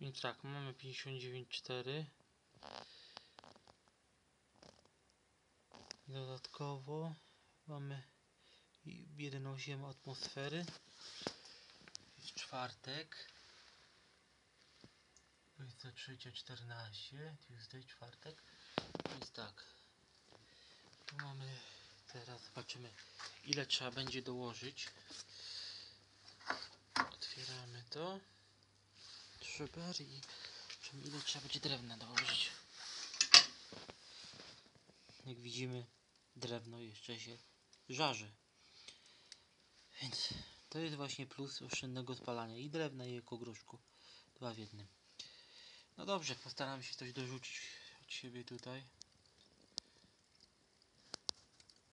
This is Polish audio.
Więc tak, mamy 59,4. Dodatkowo mamy i- 1,8 atmosfery. Jest czwartek. Jest to 3.14, Tuesday, czwartek. Więc tak. Tu mamy, teraz zobaczymy ile trzeba będzie dołożyć. Otwieramy to. Szyber i ile trzeba będzie drewna dołożyć. Jak widzimy drewno jeszcze się żarzy. Więc to jest właśnie plus oszczędnego spalania i drewna i ekogróżku. Dwa w jednym. No dobrze, postaram się coś dorzucić od siebie tutaj.